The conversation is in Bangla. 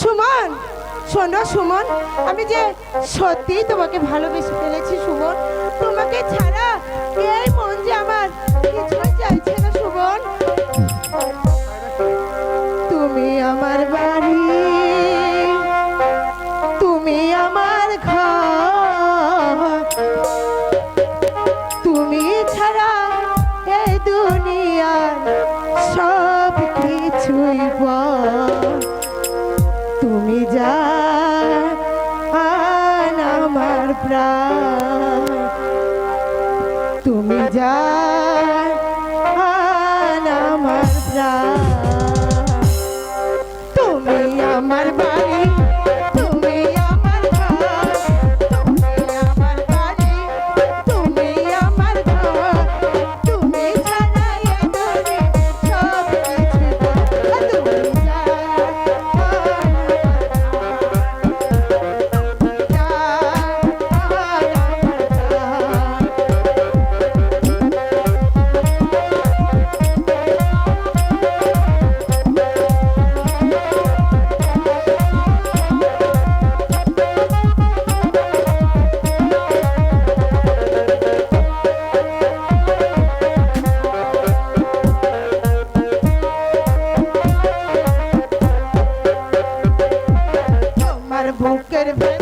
সুমন, শোনো সুমন, আমি যে সত্যি তোমাকে ভালোবেসে ফেলেছি সুমন, তোমাকে ছাড়া এই মন যে আমার কিছুই চাইছে না সুমন। তুমি আমার বাড়ি, তুমি আমার ঘর, তুমি ছাড়া এই দুনিয়ার সব কিছুই বল তুমি যা Get him back.